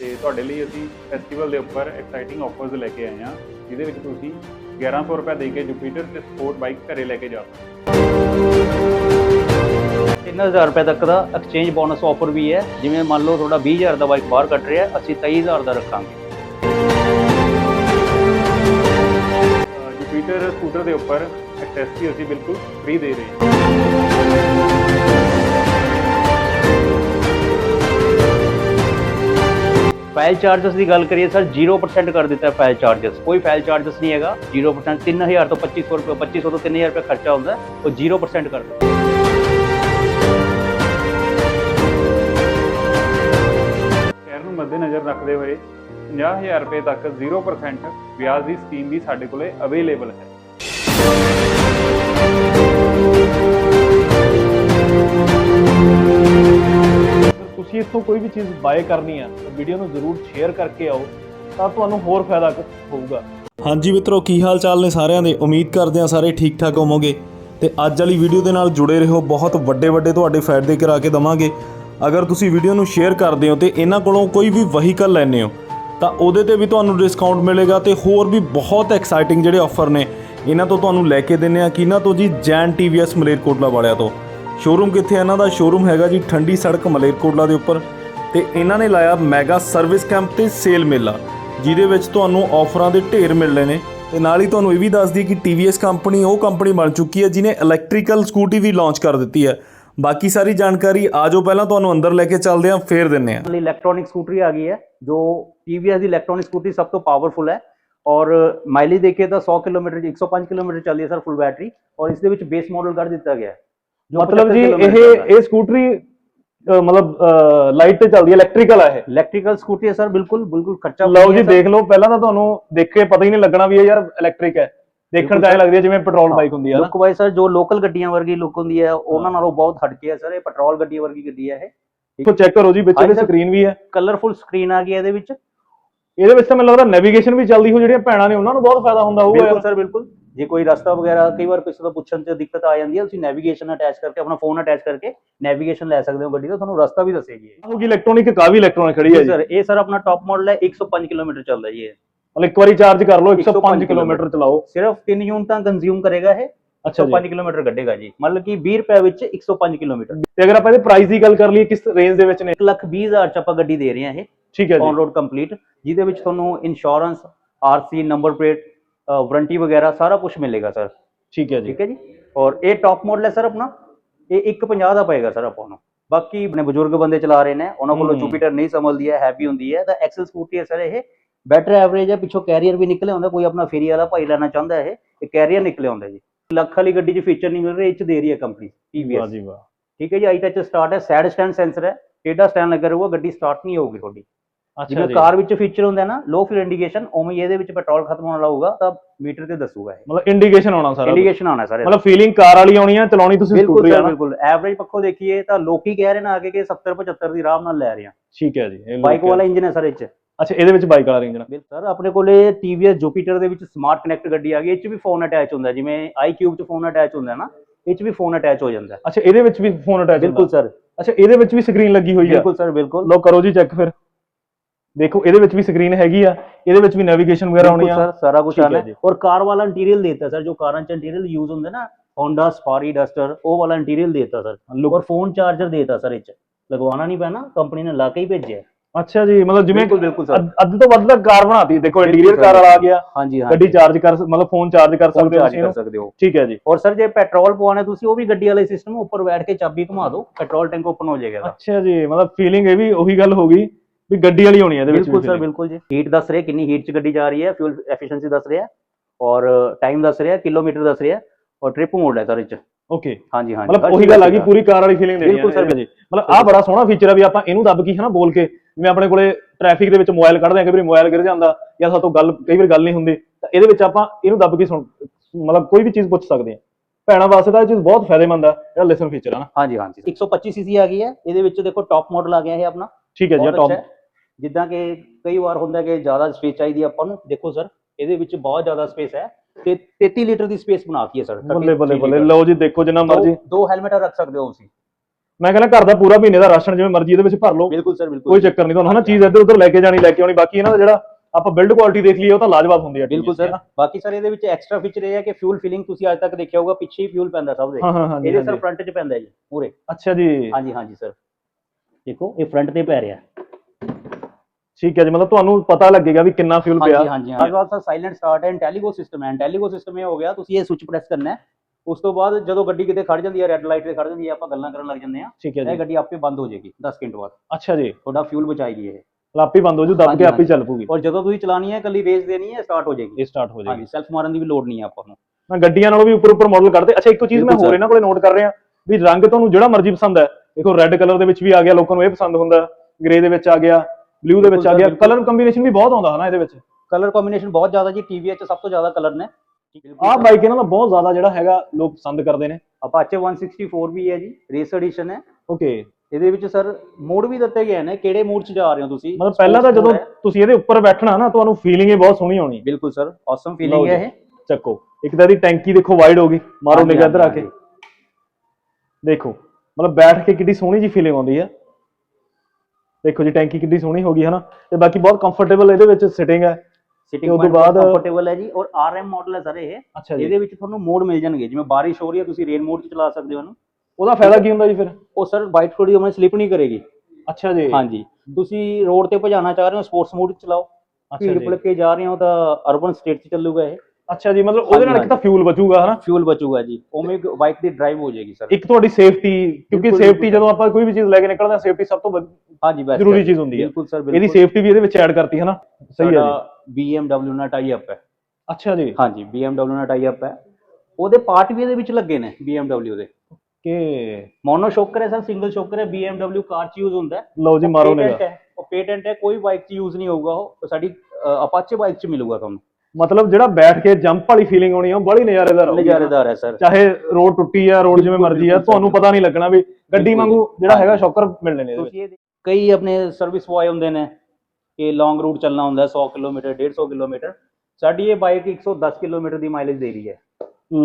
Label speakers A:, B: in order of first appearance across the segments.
A: ਤੇ ਤੁਹਾਡੇ ਲਈ ਅਸੀਂ ਫੈਸਟੀਵਲ ਦੇ ਉੱਪਰ ਐਕਸਾਈਟਿੰਗ ਆਫਰਸ ਲੈ ਕੇ ਆਏ ਹਾਂ ਜਿਹਦੇ ਵਿੱਚ ਤੁਸੀਂ 1100 ਰੁਪਏ ਦੇ ਕੇ ਜੁਪੀਟਰ ਤੇ ਸਪੋਰਟ ਬਾਈਕ ਘਰੇ ਲੈ ਕੇ ਜਾ ਸਕਦੇ ਹੋ।
B: 3000 ਰੁਪਏ ਤੱਕ ਦਾ ਐਕਸਚੇਂਜ ਬੋਨਸ ਆਫਰ ਵੀ ਹੈ। ਜਿਵੇਂ ਮੰਨ ਲਓ ਤੁਹਾਡਾ 20000 ਦਾ ਬਾਈਕ ਬਾਹਰ ਕੱਟ ਰਿਹਾ ਅਸੀਂ 23000 ਦਾ ਰੱਖਾਂਗੇ।
A: ਜੁਪੀਟਰ ਸਕੂਟਰ ਦੇ ਉੱਪਰ ਐਕਸੈਸਰੀ ਅਸੀਂ ਬਿਲਕੁਲ ਫ੍ਰੀ ਦੇ ਰਹੇ ਹਾਂ।
B: ਫਾਈਲ ਚਾਰजेस ਦੀ ਗੱਲ ਕਰੀਏ, ਸਰ 0% ਕਰ ਦਿੱਤਾ ਫਾਈਲ ਚਾਰजेस ਕੋਈ ਫਾਈਲ ਚਾਰजेस ਨਹੀਂ ਹੈਗਾ। 0% 3000 ਤੋਂ 2500 ਰੁਪਏ 2500 ਤੋਂ 3000 ਰੁਪਏ ਖਰਚਾ ਹੁੰਦਾ ਉਹ 0% ਕਰ ਦਿੱਤਾ।
A: ਸ਼ਹਿਰ ਨੂੰ ਮੱਦੇਨਜ਼ਰ ਰੱਖਦੇ ਹੋਏ 50000 ਰੁਪਏ ਤੱਕ 0% ਵਿਆਜ ਦੀ ਸਕੀਮ ਵੀ ਸਾਡੇ ਕੋਲੇ ਅਵੇਲੇਬਲ ਹੈ।
C: ਤੁਸੀਂ ਇੱਥੋਂ ਕੋਈ ਵੀ ਚੀਜ਼ ਬਾਏ ਕਰਨੀ ਆ, ਤਾਂ ਵੀਡੀਓ ਨੂੰ ਜ਼ਰੂਰ ਸ਼ੇਅਰ ਕਰਕੇ ਆਓ, ਤਾਂ ਤੁਹਾਨੂੰ ਹੋਰ ਫਾਇਦਾ ਹੋਊਗਾ।
D: ਹਾਂਜੀ ਮਿੱਤਰੋ, ਕੀ ਹਾਲ ਚਾਲ ਨੇ ਸਾਰਿਆਂ ਦੇ? ਉਮੀਦ ਕਰਦੇ ਹਾਂ ਸਾਰੇ ਠੀਕ ਠਾਕ ਹੋਵੋਗੇ। ਤੇ ਅੱਜ ਵਾਲੀ ਵੀਡੀਓ ਦੇ ਨਾਲ ਜੁੜੇ ਰਹੋ, ਬਹੁਤ ਵੱਡੇ ਵੱਡੇ ਤੁਹਾਡੇ ਫਾਇਦੇ ਕਰਾ ਕੇ ਦਵਾਂਗੇ। ਅਗਰ ਤੁਸੀਂ ਵੀਡੀਓ ਨੂੰ ਸ਼ੇਅਰ ਕਰਦੇ ਹੋ ਤੇ ਇਹਨਾਂ ਕੋਲੋਂ ਕੋਈ ਵੀ ਵਹੀਕਲ ਲੈਣੇ ਹੋ, ਤਾਂ ਉਹਦੇ ਤੇ ਵੀ ਤੁਹਾਨੂੰ ਡਿਸਕਾਊਂਟ ਮਿਲੇਗਾ ਤੇ ਹੋਰ ਵੀ ਬਹੁਤ ਐਕਸਾਈਟਿੰਗ ਜਿਹੜੇ ਆਫਰ ਨੇ, ਇਹਨਾਂ ਤੋਂ ਤੁਹਾਨੂੰ ਲੈ ਕੇ ਦਿੰਨੇ ਆ ਕਿਹਨਾਂ ਤੋਂ ਜੀ? ਜੈਨ ਟੀਵੀਐਸ ਮਲੇਰਕੋਟਲਾ ਵਾਲਿਆਂ ਤੋਂ। ਸ਼ੋਰੂਮ ਕਿੱਥੇ ਹੈ ਇਹਨਾਂ ਦਾ ਸ਼ੋਰੂਮ ਹੈਗਾ ਜੀ ਠੰਡੀ ਸੜਕ ਮਲੇਰਕੋਟਲਾ ਦੇ ਉੱਪਰ ਤੇ ਇਹਨਾਂ ਨੇ ਲਾਇਆ ਮੈਗਾ ਸਰਵਿਸ ਕੈਂਪ ਤੇ ਸੇਲ ਮੇਲਾ, ਜਿਹਦੇ ਵਿੱਚ ਤੁਹਾਨੂੰ ਆਫਰਾਂ ਦੇ ਢੇਰ ਮਿਲਣੇ ਨੇ। ਤੇ ਨਾਲ ਹੀ ਤੁਹਾਨੂੰ ਇਹ ਵੀ ਦੱਸ ਦਈਏ ਕਿ TVS ਕੰਪਨੀ, ਉਹ ਕੰਪਨੀ ਬਣ ਚੁੱਕੀ ਹੈ ਜਿਨੇ ਇਲੈਕਟ੍ਰੀਕਲ ਸਕੂਟੀ ਵੀ ਲਾਂਚ ਕਰ ਦਿੱਤੀ ਹੈ। ਬਾਕੀ ਸਾਰੀ ਜਾਣਕਾਰੀ ਆਜੋ ਪਹਿਲਾਂ ਤੁਹਾਨੂੰ ਅੰਦਰ ਲੈ ਕੇ ਚੱਲਦੇ ਹਾਂ, ਫੇਰ ਦਿੰਨੇ ਆ
B: ਇਲੈਕਟ੍ਰੋਨਿਕ ਸਕੂਟਰੀ ਆ ਗਈ ਹੈ, ਜੋ TVS ਦੀ ਇਲੈਕਟ੍ਰੋਨਿਕ ਸਕੂਟਰੀ ਸਭ ਤੋਂ ਪਾਵਰਫੁਲ ਹੈ। ਔਰ ਮਾਈਲੇਜ ਦੇਖੀਏ ਤਾਂ 100 ਕਿਲੋਮੀਟਰ 105 ਕਿਲੋਮੀਟਰ ਚੱਲਦੀ ਹੈ ਸਰ ਫੁੱਲ ਬੈਟਰੀ ਔਰ ਇਸ ਦੇ ਵਿੱਚ ਬੇਸ ਮਾਡਲ ਕਰ ਦਿੱਤਾ ਗਿਆ ਹੈ।
C: ਮਤਲਬ
B: 75
C: ਜੀ ਇਹ। ਇਹ ਸਕੂਟਰੀ ਮਤਲਬ ਲਾਈਟ ਤੇ ਚੱਲਦੀ ਹੈ ਇਲੈਕਟ੍ਰੀਕਲ ਹੈ ਇਹ
B: ਇਲੈਕਟ੍ਰੀਕਲ ਸਕੂਟੀ ਹੈ ਸਰ ਬਿਲਕੁਲ ਬਿਲਕੁਲ ਖਰਚਾ
C: ਲਓ ਜੀ। ਦੇਖ ਲਓ ਪਹਿਲਾਂ ਤਾਂ ਤੁਹਾਨੂੰ ਦੇਖ ਕੇ ਪਤਾ ਹੀ ਨਹੀਂ ਲੱਗਣਾ ਵੀ ਇਹ ਯਾਰ ਇਲੈਕਟ੍ਰਿਕ ਹੈ ਦੇਖਣ ਤਾਂ। ਲੱਗਦੀ ਹੈ ਜਿਵੇਂ ਪੈਟਰੋਲ ਬਾਈਕ ਹੁੰਦੀ ਹੈ
B: ਲੁੱਕ ਵਾਈਜ਼ ਸਰ ਜੋ ਲੋਕਲ ਗੱਡੀਆਂ ਵਰਗੀ ਲੁੱਕ ਹੁੰਦੀ ਹੈ ਉਹਨਾਂ ਨਾਲੋਂ ਬਹੁਤ ਹਟਕੇ ਹੈ ਸਰ ਇਹ ਪੈਟਰੋਲ ਗੱਡੀ ਵਰਗੀ ਗੱਡੀ ਹੈ ਇਹ
C: ਇੱਥੋਂ ਚੈੱਕ ਕਰੋ ਜੀ ਵਿੱਚ ਇਹਦੇ। ਸਕਰੀਨ ਵੀ ਹੈ
B: ਕਲਰਫੁਲ ਸਕਰੀਨ ਆ ਗਈ ਹੈ ਇਹਦੇ ਵਿੱਚ
C: ਇਹਦੇ ਵਿੱਚ ਤਾਂ ਮੈਨੂੰ ਲੱਗਦਾ ਨੈਵੀਗੇਸ਼ਨ ਵੀ ਚੱਲਦੀ ਹੋ ਜਿਹੜੀਆਂ ਭੈਣਾਂ ਨੇ ਉਹਨਾਂ ਨੂੰ ਬਹੁਤ ਫਾਇਦਾ ਹੁੰਦਾ ਹੋਊਗਾ
B: ਬਿਲਕੁਲ ਸਰ ਬਿਲਕੁਲ। ਜੇ ਕੋਈ ਰਸਤਾ ਵਗੈਰਾ ਕਈ ਵਾਰ ਕਿਸੇ ਤੋਂ ਪੁੱਛਣ ਤੇ ਦਿੱਕਤ ਆ ਜਾਂਦੀ ਹੈ ਤੁਸੀਂ ਨੈਵੀਗੇਸ਼ਨ ਅਟੈਚ ਕਰਕੇ ਆਪਣਾ ਫੋਨ ਅਟੈਚ ਕਰਕੇ ਨੈਵੀਗੇਸ਼ਨ ਲੈ ਸਕਦੇ ਹੋ ਗੱਡੀ ਦਾ ਤੁਹਾਨੂੰ ਰਸਤਾ ਵੀ ਦੱਸੇਗੀ ਇਹ।
C: ਹੋਊਗੀ ਇਲੈਕਟ੍ਰੋਨਿਕ ਕਾ ਵੀ ਇਲੈਕਟ੍ਰੋਨਿਕ ਖੜੀ ਹੈ ਜੀ।
B: ਸਰ ਇਹ ਸਰ ਆਪਣਾ ਟਾਪ ਮਾਡਲ ਹੈ 105 ਕਿਲੋਮੀਟਰ ਚੱਲਦਾ ਜੀ ਇਹ।
C: ਮਤਲਬ ਇੱਕ ਵਾਰੀ ਚਾਰਜ ਕਰ ਲਓ 105
B: 105
C: ਕਿਲੋਮੀਟਰ। ਚਲਾਓ।
B: ਸਿਰਫ 3 ਯੂਨਿਟਾਂ ਕੰਜ਼ਿਊਮ ਕਰੇਗਾ ਇਹ
C: ਅੱਛਾ ਜੀ।
B: 105 ਕਿਲੋਮੀਟਰ ਕੱਢੇਗਾ ਜੀ। ਮਤਲਬ ਕਿ 20 ਰੁਪਏ ਵਿੱਚ 105 ਕਿਲੋਮੀਟਰ।
C: ਤੇ ਅਗਰ ਆਪਾਂ ਇਹਦੇ ਪ੍ਰਾਈਸ ਦੀ ਗੱਲ ਕਰ ਲਈਏ ਕਿਸ ਰੇਂਜ ਦੇ ਵਿੱਚ ਨੇ?
B: 1 ਲੱਖ 20 ਹਜ਼ਾਰ ਚ ਆਪਾਂ ਗੱਡੀ ਦੇ ਰਹੇ ਹਾਂ ਇਹ।
C: ਠੀਕ ਹੈ
B: ਔਨ
C: ਜੀ।
B: ਰੋਡ ਕੰਪਲੀਟ ਜਿਹਦੇ ਵਿੱਚ ਤੁਹਾਨੂੰ insurance RC number plate warranty ਵਗੈਰਾ ਸਾਰਾ ਕੁਝ ਮਿਲੇਗਾ ਸਰ
C: ਠੀਕ ਹੈ ਜੀ।
B: ਠੀਕ ਹੈ ਜੀ? ਔਰ ਇਹ ਟਾਪ ਮਾਡਲ ਹੈ ਸਰ ਆਪਣਾ। ਇਹ 150 ਦਾ ਪਏਗਾ ਸਰ ਆਪਾਂ ਨੂੰ। ਬਾਕੀ ਆਪਣੇ ਬਜ਼ੁਰਗ ਬੰਦੇ ਚਲਾ ਰਹੇ ਨੇ ਉਹਨਾਂ ਕੋਲੋਂ। ਜੁਪੀਟਰ ਨਹੀਂ ਸੰਭਲਦੀ ਹੈ ਹੈਵੀ ਹੁੰਦੀ ਹੈ। ਤਾਂ ਐਕਸਲ ਸਕੂਟੀ ਹੈ ਸਰ ਇਹ। ਬੈਟਰ ਐਵਰੇਜ ਹੈ ਪਿੱਛੋਂ ਕੈਰੀਅਰ ਵੀ ਨਿਕਲੇ ਹੁੰਦਾ ਕੋਈ ਆਪਣਾ ਫੇਰੀ ਵਾਲਾ ਭਾਈ ਲੈਣਾ ਚਾਹੁੰਦਾ ਹੈ ਇਹ ਕੈਰੀਅਰ ਨਿਕਲੇ ਹੁੰਦਾ ਜੀ। ਲੱਖ ਵਾਲੀ ਗੱਡੀ 'ਚ ਫੀਚਰ ਨਹੀਂ ਮਿਲ ਰਹੇ ਇਹ 'ਚ ਦੇ ਰਹੀ ਹੈ ਕੰਪਨੀ
C: ਵਾਹ
B: TVS
C: ਜੀ ਵਾਹ।
B: ਠੀਕ ਹੈ ਜੀ ਆਈ ਟੱਚ ਸਟਾਰਟ ਹੈ ਸੈਡ ਸਟੈਂਡ ਸੈਂਸਰ ਹੈ ਟੇਡਾ ਸਟੈਂਡ ਲੱਗਾ ਰਹੂਗਾ ਗੱਡੀ ਸਟਾਰਟ ਨਹੀਂ ਹੋਊਗੀ ਤੁਹਾਡੀ।
C: ਅੱਛਾ
B: ਜਿਵੇਂ
C: ਜੀ।
B: ਕਾਰ ਵਿੱਚ ਫੀਚਰ ਹੁੰਦਾ ਨਾ ਲੋ ਫਿਲ ਇੰਡੀਕੇਸ਼ਨ ਉਵੇਂ ਹੀ ਇਹਦੇ ਵਿੱਚ ਪੈਟਰੋਲ ਖਤਮ ਹੋਣ ਵਾਲਾ ਹੋਊਗਾ ਤਾਂ ਮੀਟਰ ਤੇ ਦੱਸੂਗਾ ਇਹ।
C: ਮਤਲਬ ਇੰਡੀਕੇਸ਼ਨ ਆਉਣਾ ਸਾਰਾ ਕੁਛ।
B: ਇੰਡੀਕੇਸ਼ਨ ਆਉਣਾ ਸਰ
C: ਮਤਲਬ ਫੀਲਿੰਗ ਕਾਰ ਵਾਲੀ ਆਉਣੀ ਹੈ ਚਲਾਉਣੀ ਤੁਸੀਂ
B: ਬਿਲਕੁਲ
C: ਸਕੂਟਰੀ
B: ਸਰ
C: ਆ ਨਾ
B: ਬਿਲਕੁਲ। ਐਵਰੇਜ ਪੱਖੋਂ ਦੇਖੀਏ ਤਾਂ ਲੋਕੀ ਕਹਿ ਰਹੇ ਨੇ ਆਗੇ ਕਿ 70 75 ਦੀ ਆਰਾਮ ਨਾਲ ਲੈ ਰਹੇ ਆ।
C: ਠੀਕ ਹੈ ਜੀ ਇਹ
B: ਬਾਈਕ ਵਾਲਾ ਇੰਜਨ ਹੈ ਸਰ ਇਹ ਚ।
C: ਅੱਛਾ ਇਹਦੇ ਵਿੱਚ ਬਾਈਕ ਵਾਲਾ ਇੰਜਨ
B: ਬਿਲ ਸਰ ਆਪਣੇ ਕੋਲੇ TVS ਜੁਪੀਟਰ ਦੇ ਵਿੱਚ ਸਮਾਰਟ ਕਨੈਕਟ ਗੱਡੀ ਆ ਗਈ ਇਹ ਚ ਵੀ ਫੋਨ ਅਟੈਚ ਹੁੰਦਾ ਜਿਵੇਂ iQube ਚ ਫੋਨ ਅਟੈਚ ਹੁੰਦਾ ਨਾ ਇਹ ਚ ਵੀ ਫੋਨ ਅਟੈਚ ਹੋ ਜਾਂਦਾ।
C: ਅੱਛਾ ਇਹਦੇ ਵਿੱਚ ਵੀ ਫੋਨ ਅਟੈਚ
B: ਬਿਲਕੁਲ ਸਰ
C: ਅੱਛਾ ਇਹਦੇ ਵਿੱਚ ਵੀ ਸਕਰੀਨ ਲੱਗੀ ਹੋਈ ਆ?
B: ਬਿਲਕੁਲ ਸਰ ਬਿਲਕੁਲ।
C: ਲਓ ਕਰੋ ਜੀ ਚੈੱਕ ਫਿਰ। ਦੇਖੋ ਇਹਦੇ ਵਿੱਚ ਵੀ ਸਕਰੀਨ ਹੈਗੀ ਆ ਇਹਦੇ ਵਿੱਚ ਵੀ ਨੈਵੀਗੇਸ਼ਨ ਵਗੈਰਾ
B: ਬਿਲਕੁਲ
C: ਆ।
B: ਸਰ ਸਾਰਾ ਕੁਝ ਆਣਾ। ਔਰ ਕਾਰ ਵਾਲਾ ਇੰਟੀਰੀਅਰ ਦੇਤਾ ਸਰ ਜੋ ਕਾਰਾਂ ਚ ਇੰਟੀਰੀਅਰ ਯੂਜ਼ ਹੁੰਦੇ ਨਾ Honda Safari Duster ਉਹ ਵਾਲਾ ਇੰਟੀਰੀਅਰ ਦੇਤਾ ਸਰ। ਔਰ ਫੋਨ ਚਾਰਜਰ ਦੇਤਾ ਸਰ ਇਹ ਚ। ਲਗਵਾਉਣਾ ਨਹੀਂ ਪੈਣਾ ਕੰਪਨੀ ਨੇ ਲਾ ਕੇ ਹੀ ਭੇਜਿਆ।
C: ਅੱਛਾ ਜੀ ਮਤਲਬ ਜਿਵੇਂ। ਅੱਧ ਤੋਂ ਵੱਧ ਤਾਂ ਕਾਰ ਬਣਾਤੀ। ਦੇਖੋ ਇੰਟੀਰੀਅਰ ਕਾਰ ਵਾਲਾ ਆ ਗਿਆ।
B: ਹਾਂਜੀ ਹਾਂ
C: ਗੱਡੀ ਚਾਰਜ ਕਰ ਮਤਲਬ ਫੋਨ ਚਾਰਜ ਕਰ ਸਕਦੇ ਹੋ
B: ਚਾਰਜ ਕਰ। ਸਕਦੇ ਹੋ।
C: ਠੀਕ ਹੈ ਜੀ।
B: ਔਰ ਸਰ ਜੇ ਪੈਟਰੋਲ ਪਵਾਉਣਾ ਤੁਸੀਂ ਉਹ ਵੀ ਗੱਡੀ ਵਾਲੇ ਸਿਸਟਮ ਉੱਪਰ ਬੈਠ ਕੇ ਚਾਬੀ ਘੁਮਾ ਦਿਓ। ਪੈਟਰੋਲ ਟੈਂਕ ਓਪਨ ਹੋ ਜਾਏਗਾ।
C: ਅੱਛਾ ਜੀ ਮਤਲਬ ਫੀਲਿੰਗ ਇਹ ਵੀ ਉਹੀ ਗੱਲ ਹੋ ਗਈ। ਵੀ ਗੱਡੀ ਵਾਲੀ ਹੋਣੀ ਹੈ ਇਹਦੇ ਵਿੱਚ
B: ਬਿਲਕੁਲ ਸਰ। ਬਿਲਕੁਲ ਜੀ। ਹੀਟ ਦੱਸ ਰਿਹਾ ਕਿੰਨੀ ਹੀਟ ਚ ਗੱਡੀ ਜਾ ਰਹੀ ਹੈ ਫਿਊਲ ਐਫੀਸ਼ੀਐਂਸੀ ਦੱਸ ਰਿਹਾ ਔਰ ਟਾਈਮ ਦੱਸ ਰਿਹਾ ਕਿਲੋਮੀਟਰ ਦੱਸ ਰਿਹਾ ਔਰ ਟ੍ਰਿਪ ਮੋਡ ਹੈ ਸਰ ਇਹ ਚ।
C: ਓਕੇ
B: ਹਾਂਜੀ ਹਾਂਜੀ।
C: ਮਤਲਬ ਉਹੀ ਗੱਲ ਆ ਗਈ। ਪੂਰੀ ਕਾਰ ਵਾਲੀ ਫੀਲਿੰਗ ਦੇਣੀ
B: ਬਿਲਕੁਲ
C: ਹੈ
B: sir,
C: ਜੀ ਮਤਲਬ ਆਹ ਬੜਾ ਸੋਹਣਾ ਫੀਚਰ ਆ ਵੀ ਆਪਾਂ ਇਹਨੂੰ ਦੱਬ ਕੇ ਹਨਾ ਬੋਲ ਕੇ ਜਿਵੇਂ ਆਪਣੇ ਕੋਲੇ ਟ੍ਰੈਫਿਕ ਦੇ ਵਿੱਚ ਮੋਬਾਈਲ ਕੱਢਦੇ ਆ ਕਈ ਵਾਰੀ ਮੋਬਾਈਲ ਗਿਰ ਜਾਂਦਾ ਜਾਂ ਸਾਡੇ ਤੋਂ ਗੱਲ ਕਈ ਵਾਰੀ ਗੱਲ ਨਹੀਂ ਹੁੰਦੀ ਤਾਂ ਇਹਦੇ ਵਿੱਚ ਆਪਾਂ ਇਹਨੂੰ ਦੱਬ ਕੇ ਸੁਣ ਮਤਲਬ ਕੋਈ ਵੀ ਚੀਜ਼ ਪੁੱਛ ਸਕਦੇ ਆ। ਭੈਣਾਂ ਵਾਸਤੇ ਤਾਂ ਇਹ ਚੀਜ਼ ਬਹੁਤ ਫਾਇਦੇਮੰਦ ਆ ਇਹਦਾ ਲਿਸਨ ਫੀਚਰ ਆ ਨਾ।
B: ਹਾਂਜੀ ਹਾਂਜੀ। 125 ਸੀਸੀ ਆ ਗਈ ਹੈ ਇਹਦੇ ਵਿੱਚ ਦੇਖੋ ਟਾਪ ਮਾਡਲ ਆ ਗਿਆ ਇਹ ਆਪਣਾ।
C: ਠੀਕ ਹੈ ਜੀ ਟੌਪ।
B: ਜਿੱਦਾਂ ਕਿ ਕਈ ਵਾਰ ਹੁੰਦਾ ਕਿ ਜ਼ਿਆਦਾ ਸਪੇਸ ਚਾਹੀਦੀ ਹੈ ਆਪਾਂ ਨੂੰ ਦੇਖੋ ਸਰ ਇਹਦੇ ਵਿੱਚ ਬਹੁਤ ਜ਼ਿਆਦਾ ਸਪੇਸ ਹੈ ਤੇ 33 ਲੀਟਰ ਦੀ ਸਪੇਸ ਬਣਾਤੀ ਹੈ ਸਰ
C: ਬੱਲੇ ਬੱਲੇ ਬੱਲੇ ਲਓ ਜੀ ਦੇਖੋ ਜਿੰਨਾ ਮਰਜ਼ੀ।
B: ਦੋ ਹੈਲਮਟ ਰੱਖ ਸਕਦੇ ਹੋ ਤੁਸੀਂ।
C: ਮੈਂ ਕਹਿੰਦਾ ਘਰ ਦਾ ਪੂਰਾ ਮਹੀਨੇ ਦਾ ਰਾਸ਼ਨ ਜਿਵੇਂ ਮਰਜ਼ੀ ਇਹਦੇ ਵਿੱਚ ਭਰ ਲਓ।
B: ਬਿਲਕੁਲ ਸਰ ਬਿਲਕੁਲ
C: ਕੋਈ ਚੱਕਰ ਨਹੀਂ ਤੁਹਾਨੂੰ ਹਨਾ ਚੀਜ਼ ਇੱਧਰ ਉੱਧਰ ਲੈ ਕੇ ਜਾਣੀ ਲੈ ਕੇ ਆਉਣੀ ਬਾਕੀ ਇਹਨਾਂ ਦਾ ਜਿਹੜਾ ਆਪਾਂ ਬਿਲਡ ਕੁਆਲਿਟੀ ਦੇਖ ਲਈਏ ਉਹ ਤਾਂ ਲਾਜਵਾਬ ਹੁੰਦੀ ਹੈ
B: ਬਿਲਕੁਲ ਸਰ ਬਾਕੀ ਸਰ ਇਹਦੇ ਵਿੱਚ ਐਕਸਟਰਾ ਫੀਚਰ ਇਹ ਹੈ ਕਿ ਫਿਊਲ ਫਿਲਿੰਗ ਤੁਸੀਂ ਅੱਜ ਤੱਕ ਦੇਖਿਆ ਹੋਊਗਾ ਪਿੱਛੇ ਹੀ ਫਿਊਲ ਪੈਂਦਾ ਸਭ ਦੇ। ਇਹਦੇ ਸਰ। ਫਰੰਟ 'ਚ ਪੈਂਦਾ ਜੀ ਪੂਰੇ।
C: ਅੱਛਾ ਜੀ।
B: ਹਾਂਜੀ ਹਾਂਜੀ ਸਰ ਦੇਖੋ ਇਹ ਫਰੰਟ ਤੇ ਪੈ ਰਿਹਾ।
C: ਠੀਕ ਹੈ ਜੀ ਮਤਲਬ ਤੁਹਾਨੂੰ ਪਤਾ ਲੱਗੇਗਾ ਵੀ ਕਿੰਨਾ ਫਿਊਲ ਪਿਆ।
B: ਹਾਂਜੀ ਹਾਂਜੀ ਹਾਂਜੀ। ਬਾਅਦ ਸਰ ਸਾਇਲੈਂਟ ਸਟਾਰਟ ਹੈ ਇੰਟੈਲੀਗੋ ਸਿਸਟਮ ਹੈ। ਇੰਟੈਲੀਗੋ ਸਿਸਟਮ ਇਹ ਹੋ ਗਿਆ ਤੁਸੀਂ ਇਹ ਸਵਿਚ ਪ੍ਰੈਸ ਕਰਨਾ ਹੈ। ਉਸ ਤੋਂ ਬਾਅਦ ਜਦੋਂ ਗੱਡੀ ਕਿਤੇ ਖੜ ਜਾਂਦੀ ਹੈ ਰੈੱਡ ਲਾਈਟ ਤੇ ਖੜ ਜਾਂਦੀ ਹੈ ਆਪਾਂ ਗੱਲਾਂ ਕਰਨ ਲੱਗ ਜਾਂਦੇ ਆ
C: ਠੀਕ ਹੈ
B: ਇਹ ਗੱਡੀ ਆਪੇ ਬੰਦ ਹੋ ਜਾਏਗੀ 10 ਮਿੰਟ ਬਾਅਦ।
C: ਅੱਛਾ ਜੀ।
B: ਤੁਹਾਡਾ ਫਿਊਲ ਬਚਾਏਗੀ ਇਹ।
C: ਲਾਪੀ ਬੰਦ ਹੋ ਜੂ ਦੱਬ ਕੇ ਆਪੇ। ਚੱਲ ਪੂਗੀ।
B: ਔਰ ਜਦੋਂ ਤੁਸੀਂ ਚਲਾਣੀ ਹੈ ਕੱਲੀ ਰੇਸ ਦੇਣੀ ਹੈ ਸਟਾਰਟ ਹੋ ਜਾਏਗੀ।
C: ਇਹ ਸਟਾਰਟ ਹੋ ਜਾਏਗੀ।
B: ਹਾਂਜੀ ਸੈਲਫ ਮਾਰਨ ਦੀ ਵੀ ਲੋੜ ਨਹੀਂ ਹੈ ਆਪਾਂ ਨੂੰ।
C: ਮੈਂ ਗੱਡੀਆਂ ਨਾਲੋਂ ਵੀ ਉੱਪਰ ਉੱਪਰ ਮਾਡਲ ਕੱਢਦੇ। ਅੱਛਾ ਇੱਕ ਚੀਜ਼ ਮੈਂ ਹੋਰ। ਇਹਨਾਂ ਕੋਲੇ ਨੋਟ ਕਰ ਰਿਹਾ ਵੀ ਰੰਗ ਤੁਹਾਨੂੰ ਜਿਹੜਾ ਮਰਜ਼ੀ ਪਸੰਦ ਹੈ। ਦੇਖੋ ਰੈੱਡ ਕਲਰ ਦੇ ਵਿੱਚ ਵੀ ਆ ਗਿਆ ਲੋਕਾਂ ਨੂੰ ਇਹ ਪਸੰਦ ਹੁੰਦਾ। ਗ੍ਰੇ ਦੇ ਵਿੱਚ ਆ ਗਿਆ। ਬਲੂ ਦੇ ਵਿੱਚ ਆ ਗਿਆ। ਕਲਰ ਕੰਬੀਨੇਸ਼ਨ ਵੀ ਬਹੁਤ ਆਉਂਦਾ ਹਨਾ ਇਹਦੇ ਵਿੱਚ।
B: ਕਲਰ ਕੰਬੀਨੇਸ਼ਨ ਬਹੁਤ ਜ਼ਿਆਦਾ ਜੀ TVS 'ਚ ਸਭ ਤੋਂ ਜ਼ਿਆਦਾ ਕਲਰ ਨੇ।
C: ਆਹ ਬਾਈਕ ਇਹਨਾਂ ਦਾ ਬਹੁਤ ਜ਼ਿਆਦਾ ਜਿਹੜਾ ਹੈਗਾ ਲੋਕ ਪਸੰਦ ਕਰਦੇ ਨੇ।
B: ਅਪਾਚੇ 164 ਵੀ ਹੈ ਜੀ ਰੇਸ ਐਡੀਸ਼ਨ ਹੈ।
C: ਓਕੇ
B: ਇਹਦੇ ਵਿੱਚ ਸਰ ਮੋਡ ਵੀ ਦਿੱਤੇ ਗਏ ਨੇ। ਕਿਹੜੇ ਮੋਡ 'ਚ ਜਾ ਰਹੇ ਹੋ ਤੁਸੀਂ?
C: ਮਤਲਬ ਪਹਿਲਾਂ ਤਾਂ ਜਦੋਂ
B: ਹੈ।
C: ਤੁਸੀਂ ਇਹਦੇ ਉੱਪਰ ਬੈਠਣਾ ਨਾ ਤੁਹਾਨੂੰ ਫੀਲਿੰਗ ਹੀ ਬਹੁਤ ਸੋਹਣੀ ਆਉਣੀ।
B: ਬਿਲਕੁਲ ਸਰ ਔਸਮ ਫੀਲਿੰਗ ਹੈ। ਇਹ।
C: ਚੱਕੋ। ਇੱਕ ਤਾਂ ਇਹਦੀ ਟੈਂਕੀ ਦੇਖੋ ਵਾਈਡ ਹੋ ਗਈ। ਮਾਰੋ ਨਿਗਾਹ ਇੱਧਰ ਆ ਕੇ। ਦੇਖੋ ਮਤਲਬ ਬੈਠ ਕੇ ਕਿੰਨੀ ਸੋਹਣੀ ਜੀ ਫੀਲਿੰਗ ਆਉਂਦੀ ਆ। ਦੇਖੋ ਜੀ ਟੈਂਕੀ ਕਿੰਨੀ ਸੋਹਣੀ ਹੋ ਗਈ ਹੈ ਨਾ ਤੇ ਬਾਕੀ ਬਹੁਤ ਕੰਫਰਟੇਬਲ ਇਹਦੇ ਵਿੱਚ ਸਿਟਿੰਗ ਹੈ।
B: ਸਿਟਿੰਗ
C: ਤੋਂ ਬਾਅਦ-
B: ਕੰਫਰਟੇਬਲ ਹੈ ਜੀ ਔਰ RM ਮਾਡਲ ਹੈ ਸਰ ਇਹ।
C: ਅੱਛਾ ਜੀ।
B: ਇਹਦੇ ਵਿੱਚ ਤੁਹਾਨੂੰ ਮੋਡ ਮਿਲ ਜਾਣਗੇ ਜਿਵੇਂ ਬਾਰਿਸ਼ ਹੋ ਰਹੀ ਹੈ ਤੁਸੀਂ ਰੇਨ ਮੋਡ 'ਚ ਚਲਾ ਸਕਦੇ ਹੋ ਇਹਨੂੰ
C: ਉਹਦਾ ਫਾਇਦਾ ਕੀ ਹੁੰਦਾ ਜੀ ਫਿਰ?
B: ਉਹ ਸਰ ਬਾਈਕ ਥੋੜੀ ਉਹਨੇ ਸਲਿਪ ਨਹੀਂ ਕਰੇਗੀ।
C: ਅੱਛਾ ਜੀ।
B: ਹਾਂਜੀ। ਤੁਸੀਂ ਰੋਡ ਤੇ ਭਜਾਣਾ ਚਾਹ ਰਹੇ ਹੋ ਸਪੋਰਟਸ ਮੋਡ 'ਚ ਚਲਾਓ।
C: ਅੱਛਾ
B: ਭੀੜ
C: ਜੀ।
B: ਭੜਕੇ ਜਾ ਰਹੇ ਹੋ ਤਾਂ ਅਰਬਨ ਸਟੇਟ 'ਚ ਚੱਲੂਗਾ ਇਹ।
C: ਅੱਛਾ ਜੀ ਮਤਲਬ ਉਹਦੇ ਨਾਲ ਇੱਕ ਤਾਂ ਫਿਊਲ ਬਚੂਗਾ ਹਨਾ?
B: ਫਿਊਲ ਬਚੂਗਾ ਜੀ। ਉਵੇਂ ਬਾਈਕ ਦੀ ਡਰਾਈਵ ਹੋ ਜਾਏਗੀ ਸਰ
C: ਇੱਕ ਤੁਹਾਡੀ ਸੇਫਟੀ ਕਿਉਂਕਿ ਸੇਫਟੀ। ਜਦੋਂ ਆਪਾਂ ਕੋਈ ਵੀ ਚੀਜ਼ ਲੈ ਕੇ ਨਿਕਲਦੇ ਹਾਂ ਸੇਫਟੀ ਸਭ ਤੋਂ
B: ਹਾਂਜੀ ਬੈਸਟ
C: ਜ਼ਰੂਰੀ ਚੀਜ਼ ਹੁੰਦੀ ਹੈ।
B: ਬਿਲਕੁਲ ਸਰ
C: ਇਹਦੀ ਸੇਫਟੀ ਵੀ ਇਹਦੇ ਵਿੱਚ ਐਡ ਕਰਤੀ ਹੈ ਨਾ ਸਹੀ ਹੈ ਜੀ।
B: BMW ਨਾਲ ਟਾਈ ਅਪ ਹੈ।
C: ਅੱਛਾ ਜੀ।
B: ਹਾਂਜੀ BMW ਨਾਲ ਟਾਈ ਅਪ ਹੈ। ਉਹਦੇ ਪਾਰਟ ਵੀ ਇਹਦੇ ਵਿੱਚ ਲੱਗੇ ਨੇ BMW ਦੇ।
C: ਕਿ
B: ਮੋਨੋ ਸ਼ੋਕਰ ਹੈ ਸਰ ਸਿੰਗਲ ਸ਼ੋਕਰ ਹੈ BMW ਕਾਰ 'ਚ ਯੂਜ਼ ਹੁੰਦਾ
C: ਲਓ ਜੀ ਮਾਰੋ
B: ਹੈ ਉਹ ਪੇਟੈਂਟ ਹੈ ਕੋਈ ਬਾਈਕ 'ਚ ਯੂਜ਼ ਨਹੀਂ ਹੋਊਗਾ ਉਹ। ਸਾਡੀ ਅਪਾਚੇ ਬਾਈਕ 'ਚ ਮਿਲੂਗਾ ਤੁਹਾਨੂੰ।
C: ਮਤਲਬ ਜਿਹੜਾ ਬੈਠ ਕੇ ਜੰਪ ਵਾਲੀ ਫੀਲਿੰਗ ਆਉਣੀ ਆ ਉਹ ਬੜੀ ਨਜ਼ਾਰੇਦਾਰ ਹੋਊਗੀ
B: ਨਜ਼ਾਰੇਦਾਰ ਹੈ ਸਰ।
C: ਚਾਹੇ ਰੋਡ ਟੁੱਟੀ ਆ ਰੋਡ ਜਿਵੇਂ
B: ਬਿਲਕੁਲ,
C: ਮਰਜ਼ੀ ਆ
B: ਬਿਲਕੁਲ
C: ਤੁਹਾਨੂੰ ਪਤਾ ਨਹੀਂ ਲੱਗਣਾ ਵੀ ਗੱਡੀ
B: ਬਿਲਕੁਲ।
C: ਵਾਂਗੂ। ਜਿਹੜਾ ਹੈਗਾ। ਸ਼ੌਕਰ ਮਿਲਣੇ ਨੇ ਇਹਦੇ ਵਿੱਚ।
B: ਕਈ ਆਪਣੇ ਸਰਵਿਸ ਬॉय ਹੁੰਦੇ ਨੇ ਕਿ ਲੌਂਗ ਰੂਟ ਚੱਲਣਾ ਹੁੰਦਾ ਹੈ 100 ਕਿਲੋਮੀਟਰ 150 ਕਿਲੋਮੀਟਰ। ਸਾਡੀ ਇਹ ਬਾਈਕ 110 ਕਿਲੋਮੀਟਰ ਦੀ ਮਾਈਲੇਜ ਦੇ ਰਹੀ ਹੈ।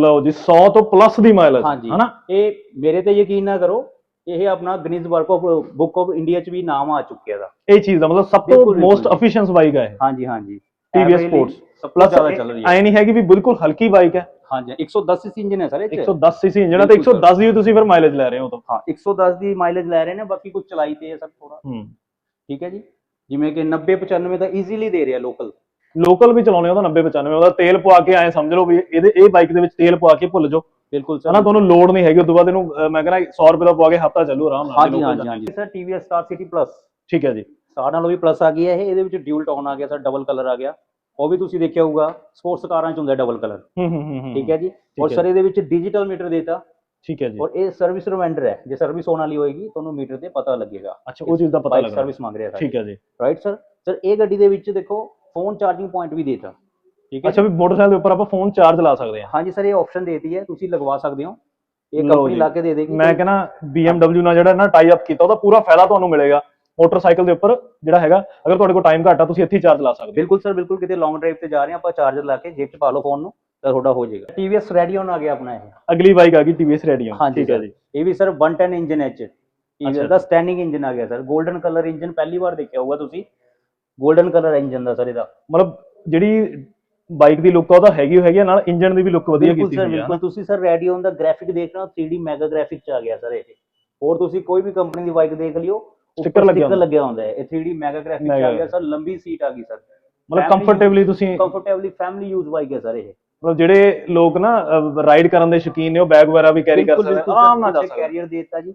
C: ਲਓ ਜੀ 100 ਤੋਂ ਪਲੱਸ ਦੀ ਮਾਈਲੇਜ
B: ਹਾਂਜੀ।
C: ਹਨਾ?
B: ਇਹ ਮੇਰੇ ਤੇ ਯਕੀਨ ਨਾ ਕਰੋ ਇਹ ਆਪਣਾ Guinness world of book of India 'ਚ ਵੀ ਨਾਮ ਆ ਚੁੱਕਿਆ ਦਾ
C: ਇਹ ਚੀਜ਼ ਦਾ ਮਤਲਬ ਸਭ ਤੋਂ
B: ਬਿਲਕੁਲ, ਬਿਲਕੁਲ
C: ਮੋਸਟ। ਐਫੀਸ਼ੀਐਂਸ ਬਾਈਕ ਹੈ
B: ਹਾਂਜੀ ਹਾਂਜੀ।
C: TVS
B: Average
C: Sports।
B: ਸਭ ਤੋਂ
C: ਪਲੱਸ
B: ਜ਼ਿਆਦਾ ਚੱਲ ਰਹੀ ਹੈ।
C: ਐ ਨਹੀਂ ਹੈਗੀ ਵੀ ਬਿਲਕੁਲ ਹਲਕੀ ਬਾਈਕ ਹੈ।
B: ਹਾਂਜੀ 110 ਸੀਸੀ ਇੰਜਨ ਹੈ ਸਰ ਇਹ 'ਚ।
C: 110 ਸੀਸੀ ਇੰਜਨ ਹੈ ਤੇ
B: ਬਿਲਕੁਲ
C: 110 ਦੀ ਤੁਸੀਂ ਫਿਰ ਮਾਈਲੇਜ ਲੈ ਰਹੇ ਹੋ ਤਾਂ।
B: ਹਾਂ 110 ਦੀ ਮਾਈਲੇਜ ਲੈ ਰਹੇ ਨੇ ਬਾਕੀ ਕੁਝ ਚਲਾਈ ਤੇ ਹੈ ਸਰ ਥੋੜਾ
C: ਹੂੰ।
B: ਠੀਕ ਹੈ ਜੀ। ਜਿਵੇਂ ਕਿ 90 95 ਤਾਂ ਈਜ਼ੀਲੀ ਦੇ ਰਿਹਾ ਲੋਕਲ
C: ਲੋਕਲ ਵੀ ਚਲਾਉਣੇ ਉਹਦਾ 90 95 ਉਹਦਾ ਤੇਲ ਪਵਾ ਕੇ ਐ ਸਮਝ ਲਓ ਵੀ ਇਹਦੇ ਇਹ ਬਾਈਕ ਦੇ ਵਿੱਚ ਤੇਲ ਪਵਾ ਕੇ ਭੁੱਲ ਜਾਓ।
B: ਬਿਲਕੁਲ
C: ਹਨਾ
B: ਸਰ
C: ਤੁਹਾਨੂੰ ਲੋਡ ਨਹੀਂ ਹੈਗੀ ਉਸ ਤੋਂ ਬਾਅਦ ਇਹਨੂੰ ਮੈਂ ਕਹਿੰਦਾ 100 ਰੁਪਏ ਦਾ ਪਵਾ ਕੇ ਹਫਤਾ ਚੱਲੂ ਆਰਾਮ ਨਾਲ
B: ਹਾਂਜੀ ਹਾਂਜੀ sir TVS Star City Plus
C: ਠੀਕ ਹੈ ਜੀ।
B: ਸਟਾਰ ਨਾਲੋਂ ਵੀ ਪਲੱਸ ਆ ਗਈ ਹੈ ਇਹ ਇਹਦੇ ਵਿੱਚ ਡਿਊਲ ਟੋਨ ਆ ਗਿਆ ਸਰ ਡਬਲ ਕਲਰ ਆ ਗਿਆ। ਉਹ ਵੀ ਤੁਸੀਂ ਦੇਖਿਆ ਹੋਊਗਾ ਸਪੋਰਟਸ ਕਾਰਾਂ 'ਚ ਹੁੰਦਾ ਡਬਲ ਕਲਰ
C: ਹੂੰ ਹੂੰ ਹੂੰ ਹੂੰ।
B: ਠੀਕ ਹੈ ਜੀ? ਔਰ। ਸਰ ਇਹਦੇ ਵਿੱਚ ਡਿਜੀਟਲ ਮੀਟਰ ਦੇਤਾ।
C: ਠੀਕ ਹੈ ਜੀ।
B: ਔਰ ਇਹ ਸਰਵਿਸ ਰਿਮਾਈਂਡਰ ਹੈ। ਜੇ ਸਰਵਿਸ ਹੋਣ ਵਾਲੀ ਹੋਏਗੀ ਤੁਹਾਨੂੰ ਮੀਟਰ ਤੇ ਪਤਾ ਲੱਗੇਗਾ।
C: ਅੱਛਾ ਉਹ ਚੀਜ਼ ਦਾ ਪਤਾ
B: ਬਾਈਕ ਸਰਵਿਸ ਮੰਗ ਰਿਹਾ
C: ਠੀਕ ਹੈ ਜੀ।
B: ਰਾਈਟ ਸਰ ਸਰ ਇਹ ਗੱਡੀ ਦੇ ਵਿੱਚ ਦੇਖੋ ਫੋਨ ਚਾਰਜਿੰਗ ਪੁਆਇੰਟ ਵੀ ਦੇਤਾ। ਠੀਕ ਹੈ
C: ਅੱਛਾ ਵੀ ਮੋਟਰਸਾਈਕਲ ਦੇ ਉੱਪਰ ਆਪਾਂ ਫੋਨ ਚਾਰਜ ਲਾ ਸਕਦੇ ਹਾਂ।
B: ਹਾਂਜੀ ਸਰ ਇਹ ਆਪਸ਼ਨ ਦੇਤੀ ਹੈ। ਤੁਸੀਂ ਲਗਵਾ ਸਕਦੇ ਹੋ। ਇਹ
C: ਲਓ
B: ਕੰਪਨੀ
C: ਜੀ।
B: ਲਾ ਕੇ ਦੇ ਦੇਗੀ।
C: ਮੈਂ ਕਹਿੰਦਾ BMW ਨਾਲ ਜਿਹੜਾ ਨਾ ਟਾਈ ਅਪ ਕੀਤਾ ਉਹਦਾ ਪੂਰਾ ਫਾਇਦਾ ਤੁਹਾਨੂੰ ਮਿਲੇਗਾ। ਮੋਟਰਸਾਈਕਲ ਦੇ ਉੱਪਰ ਜਿਹੜਾ ਹੈਗਾ ਅਗਰ ਤੁਹਾਡੇ ਕੋਲ ਟਾਈਮ ਘੱਟ ਆ ਤੁਸੀਂ ਇੱਥੇ ਹੀ ਚਾਰਜ ਲਾ ਸਕਦੇ ਹੋ।
B: ਬਿਲਕੁਲ ਸਰ ਬਿਲਕੁਲ ਕਿਤੇ ਲੌਂਗ ਡਰਾਈਵ ਤੇ ਜਾ ਰਹੇ ਹਾਂ ਆਪਾਂ ਚਾਰਜਰ ਲਾ ਕੇ ਜੇਬ 'ਚ ਪਾ ਲਓ ਫੋਨ ਨੂੰ ਤਾਂ ਤੁਹਾਡਾ ਹੋ ਜਾਏਗਾ। TVS Radeon ਆ ਗਿਆ ਆਪਣਾ ਇਹ।
C: ਅਗਲੀ ਬਾਈਕ ਆ ਗਈ TVS Radeon
B: ਹਾਂਜੀ
C: ਠੀਕ ਹੈ ਜੀ।
B: ਇਹ ਵੀ ਸਰ 110 ਇੰਜਨ ਹੈ ਚ। TVS ਦਾ ਸਟੈਂਡਿੰਗ ਇੰਜਨ ਆ ਗਿਆ ਸਰ 골ਡਨ ਕਲਰ ਇੰਜਨ ਪਹਿਲੀ ਵਾਰ ਦੇਖਿਆ ਹੋਊਗਾ ਤੁਸੀਂ। 골ਡਨ ਕਲਰ ਇੰਜਨ ਦਾ ਸਰ ਇਹਦਾ।
C: ਮਤਲਬ ਜਿਹੜੀ ਬਾਈਕ ਦੀ ਲੁੱਕ ਆ ਉਹ ਤਾਂ ਹੈਗੀ ਓ ਹੈਗੀ ਨਾਲ ਇੰਜਨ ਦੀ ਵੀ ਲੁੱਕ ਵਧੀਆ
B: ਬਿਲਕੁਲ
C: ਕੀਤੀ
B: ਸਰ
C: ਹੋਈ ਆ।
B: ਬਿਲਕੁਲ। ਤੁਸੀਂ ਸਰ Radeon ਦਾ ਗ੍ਰਾਫਿਕ ਦੇਖ ਰਹੇ ਹੋ 3D ਮੈਗਾ ਗ੍ਰਾਫਿਕ ਚ ਆ ਗਿਆ ਸਰ ਇਹ। ਹੋਰ ਤੁਸੀਂ ਕੋਈ ਵੀ ਕੰਪਨੀ ਦੀ ਬਾਈਕ ਦੇਖ ਲਿਓ।
C: Sticker ਲੱਗਿਆ ਹੁੰਦਾ।
B: ਲੱਗਿਆ ਹੁੰਦਾ ਹੈ। ਇਹ 3D ਮੈਗਾ ਗ੍ਰਾਫਿਕ ਚ ਆ ਗਿਆ ਸਰ ਲੰਬੀ ਸੀਟ ਆ ਗਈ ਸਰ।
C: ਮਤਲਬ ਕੰਫਰਟੇਬਲੀ ਤੁਸੀਂ
B: ਕੰਫਰਟੇਬਲੀ ਫੈਮਿਲੀ ਯੂਜ਼ ਬਾਈਕ ਹੈ ਸਰ ਇਹ।
C: ਮਤਲਬ ਜਿਹੜੇ ਲੋਕ ਨਾ ਰਾਈਡ ਕਰਨ ਦੇ ਸ਼ੌਕੀਨ ਨੇ ਉਹ ਬੈਗ ਵਗੈਰਾ ਵੀ ਕੈਰੀ ਕਰ ਸਕਦੇ ਆ। ਆਰਾਮ ਨਾਲ ਜਾ ਸਕਦੇ
B: ਕੈਰੀਅਰ ਦੇਤਾ ਜੀ।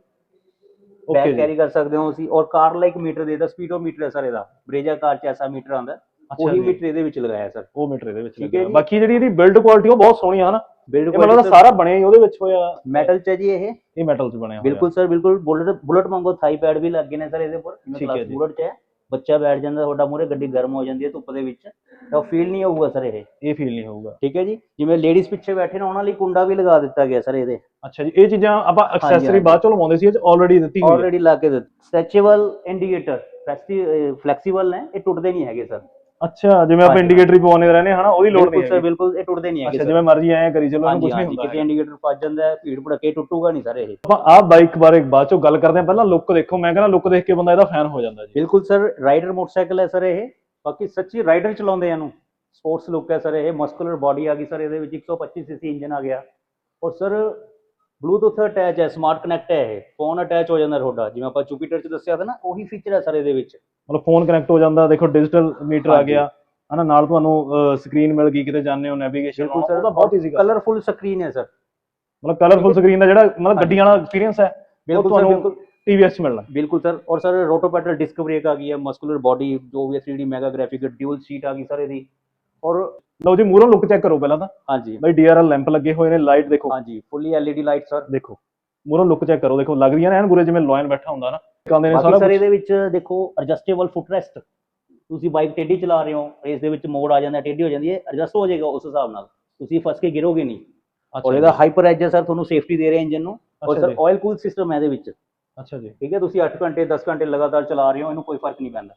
B: ਬੈਗ ਕੈਰੀ ਕਰ ਸਕਦੇ ਹੋ ਅਸੀਂ ਔਰ ਕਾਰ ਲਾਈਕ ਮੀਟਰ ਦੇਤਾ ਸਪੀਡੋਮੀਟਰ ਹੈ ਸਰ ਇਹਦਾ। ਬ੍ਰੇਜਾ ਕਾਰ ਚ ਐਸਾ ਮੀਟਰ ਆਉਂਦਾ। ਉਹੀ। ਮੀਟਰ ਇਹਦੇ ਵਿੱਚ ਲਗਾਇਆ ਸਰ।
C: ਉਹ ਮੀਟਰ ਇਹਦੇ ਵਿੱਚ
B: ਜੀ।
C: ਬਾਕੀ ਜਿਹੜੀ ਇਹਦੀ ਬਿਲਡ ਕੁਆਲਿਟੀ ਉਹ ਬਹੁਤ ਸੋਹਣੀ ਆ ਹਨਾ?
B: ਬਿਲਡ
C: ਇਹ ਮਤਲਬ ਸਾਰਾ ਬਣਿਆ ਹੀ ਉਹਦੇ ਵਿੱਚ ਹੋਇਆ।
B: ਮੈਟਲ ਚ ਹੈ ਜੀ ਇਹ।
C: ਇਹ ਮੈਟਲ 'ਚ ਬਣਿਆ ਹੋਇਆ।
B: ਬਿਲਕੁਲ ਸਰ ਬਿਲਕੁਲ ਬੁਲਟ ਬੁਲਟ ਵਾਂਗੂ ਥਾਈ ਪੈਡ ਵੀ ਲੱਗੇ ਨੇ ਸਰ ਇਹਦੇ ਉੱਪਰ।
C: ਠੀਕ ਹੈ।
B: ਬੁਲਟ ਚ ਹੈ। ਬੱਚਾ ਬੈਠ ਜਾਂਦਾ ਤੁਹਾਡਾ ਮੂਰੇ ਗੱਡੀ ਗਰਮ ਹੋ ਜਾਂਦੀ ਹੈ ਧੁੱਪ ਦੇ ਵਿੱਚ। ਤਾਂ ਫੀਲ ਨਹੀਂ ਹੋਊਗਾ ਸਰ ਇਹ।
C: ਇਹ ਫੀਲ ਨਹੀਂ ਹੋਊਗਾ।
B: ਠੀਕ ਹੈ ਜੀ? ਜਿਵੇਂ ਲੇਡੀਜ਼ ਪਿੱਛੇ ਬੈਠੇ ਨੇ ਉਹਨਾਂ ਲਈ ਕੁੰਡਾ ਵੀ ਲਗਾ ਦਿੱਤਾ ਗਿਆ ਸਰ ਇਹਦੇ।
C: ਅੱਛਾ ਜੀ ਇਹ ਚੀਜ਼ਾਂ ਆਪਾਂ ਐਕਸੈਸਰੀ। ਬਾਅਦ ਚ ਲਵਾਉਂਦੇ ਸੀ ਇਹ ਆਲਰੇਡੀ ਦਿੱਤੀ ਹੋਈ ਹੈ।
B: ਆਲਰੇਡੀ ਲਾ ਕੇ ਦਿੱਤਾ। ਸਟ੍ਰੈਚੇਬਲ ਇੰਡੀਕੇਟਰ ਫਲੈਕਸੀਬਲ ਨੇ ਇਹ ਟੁੱਟਦੇ ਨਹੀਂ ਹੈਗੇ ਸਰ
C: ਅੱਛਾ ਜਿਵੇਂ ਆਪਾਂ। ਇੰਡੀਕੇਟਰ ਹੀ ਪਵਾਉਣੇ ਰਹਿੰਦੇ ਹਨਾ? ਉਹਦੀ ਲੋੜ
B: ਬਿਲਕੁਲ
C: ਨਹੀਂ ਹੈਗੀ।
B: ਬਿਲਕੁਲ ਇਹ ਟੁੱਟਦੇ ਨਹੀਂ ਹੈਗੇ
C: ਅੱਛਾ। ਜਿਵੇਂ ਮਰਜ਼ੀ ਐਂ ਕਰੀ ਚਲੋ ਕੁਝ ਨਹੀਂ ਹੁੰਦਾ
B: ਕਿਤੇ ਇੰਡੀਕੇਟਰ ਫਸ ਜਾਂਦਾ ਭੀੜ ਭੜਕੇ ਟੁੱਟੂਗਾ ਨਹੀਂ ਸਰ ਇਹ।
C: ਆਪਾਂ ਆਹ ਬਾਈਕ ਬਾਰੇ ਬਾਅਦ ਚੋਂ ਗੱਲ ਕਰਦੇ ਹਾਂ। ਪਹਿਲਾਂ ਲੁੱਕ ਦੇਖੋ ਮੈਂ ਕਹਿੰਦਾ ਲੁੱਕ ਦੇਖ ਕੇ ਬੰਦਾ ਇਹਦਾ ਫੈਨ ਹੋ ਜਾਂਦਾ ਜੀ।
B: ਬਿਲਕੁਲ ਸਰ ਰਾਈਡਰ ਮੋਟਰਸਾਈਕਲ ਹੈ ਸਰ ਇਹ। ਬਾਕੀ ਸੱਚੀ ਰਾਈਡਰ ਚਲਾਉਂਦੇ ਆ ਇਹਨੂੰ। ਸਪੋਰਟਸ ਲੁੱਕ ਹੈ ਸਰ ਇਹ। ਮਸਕੂਲਰ ਬਾਡੀ ਆ ਗਈ ਸਰ ਇਹਦੇ ਵਿੱਚ 125 ਸੀਸੀ ਇੰਜਨ ਆ ਗਿਆ। ਔਰ ਸਰ ਬਲੂਟੁੱਥ ਅਟੈਚ ਹੈ ਸਮਾਰਟ ਕਨੈਕਟ ਹੈ ਇਹ। ਫੋਨ ਅਟੈਚ ਹੋ ਜਾਂਦਾ ਤੁਹਾਡਾ ਜਿਵੇਂ ਆਪਾਂ ਜੁਪੀਟਰ ਚ ਦੱਸਿਆ ਸੀ ਨਾ ਉਹੀ ਫੀਚਰ ਹੈ ਸਰ ਇਹਦੇ ਵਿੱਚ।
C: ਮਤਲਬ ਫੋਨ ਕਨੈਕਟ ਹੋ ਜਾਂਦਾ ਦੇਖੋ ਡਿਜੀਟਲ ਮੀਟਰ ਆ ਗਿਆ ਹਨਾ ਨਾਲ ਤੁਹਾਨੂੰ ਸਕਰੀਨ ਮਿਲ ਗਈ ਕਿਤੇ ਜਾਣੇ ਹੋ ਨੈਵੀਗੇਸ਼ਨ ਉਹਦਾ ਬਹੁਤ ਈਜ਼ੀ
B: ਕਲਰਫੁਲ ਸਕਰੀਨ ਹੈ ਸਰ
C: ਮਤਲਬ ਕਲਰਫੁਲ ਸਕਰੀਨ ਦਾ ਜਿਹੜਾ ਮਤਲਬ ਗੱਡੀਆਂ ਵਾਲਾ ਐਕਸਪੀਰੀਅੰਸ ਹੈ
B: ਬਿਲਕੁਲ ਸਰ ਬਿਲਕੁਲ।
C: TVS ਮਿਲਣਾ।
B: ਬਿਲਕੁਲ ਸਰ ਔਰ ਸਰ ਰੋਟੋਪੈਟਲ ਡਿਸਕ ਆ ਗਈ ਹੈ ਮਸਕੂਲਰ ਬਾਡੀ ਜੋ ਵੀ 3D mega graphic dual seat ਆ ਗਈ ਸਰ ਇਹਦੀ। ਔਰ
C: ਲਓ ਜੀ ਮੂਰੋਂ ਲੁੱਕ ਚੈੱਕ ਕਰੋ ਪਹਿਲਾਂ ਤਾਂ।
B: ਹਾਂਜੀ।
C: ਬਈ DRL ਲੈਂਪ ਲੱਗੇ ਹੋਏ ਨੇ ਲਾਈਟ ਦੇਖੋ।
B: ਹਾਂਜੀ ਫੁੱਲੀ LED ਲਾਈਟ ਸਰ
C: ਦੇਖੋ ਮੂਰੋਂ ਲੁੱਕ ਚੈੱਕ ਕਰੋ ਦੇਖੋ ਲੱਗ ਰਹੀਆਂ ਨੇ ਐਨ ਪੂਰੇ ਜਿਵੇਂ ਲੋਇਨ ਬੈਠਾ ਹੁੰਦਾ ਨਾ। ਕਹਿੰਦੇ ਨੇ
B: ਬਾਕੀ
C: ਸਾਰਾ
B: ਸਰ। ਇਹਦੇ ਵਿੱਚ ਦੇਖੋ ਐਡਜਸਟੇਬਲ ਫੁੱਟਰੈਸਟ ਤੁਸੀਂ ਬਾਈਕ ਟੇਢੀ ਚਲਾ ਰਹੇ ਹੋ ਰੇਸ ਦੇ ਵਿੱਚ ਮੋੜ ਆ ਜਾਂਦਾ ਟੇਢੀ ਹੋ ਜਾਂਦੀ ਹੈ ਐਡਜਸਟ ਹੋ ਜਾਏਗਾ ਉਸ ਹਿਸਾਬ ਨਾਲ। ਤੁਸੀਂ ਫਸ ਕੇ ਗਿਰੋਗੇ ਨਹੀਂ। ਔਰ ਇਹਦਾ ਹਾਈਪਰ ਐਜ ਸਰ ਤੁਹਾਨੂੰ ਸੇਫਟੀ ਦੇ ਰਿਹਾ ਇੰਜਨ ਨੂੰ। ਔਰ ਸਰ ਆਇਲ ਕੂਲ ਸਿਸਟਮ ਹੈ ਇਹਦੇ ਵਿੱਚ।
C: ਅੱਛਾ ਜੀ।
B: ਠੀਕ ਹੈ ਤੁਸੀਂ 8 ਘੰਟੇ 10 ਘੰਟੇ ਲਗਾਤਾਰ ਚਲਾ ਰਹੇ ਹੋ ਇਹਨੂੰ ਕੋਈ ਫ਼ਰਕ ਨਹੀਂ ਪੈਂਦਾ।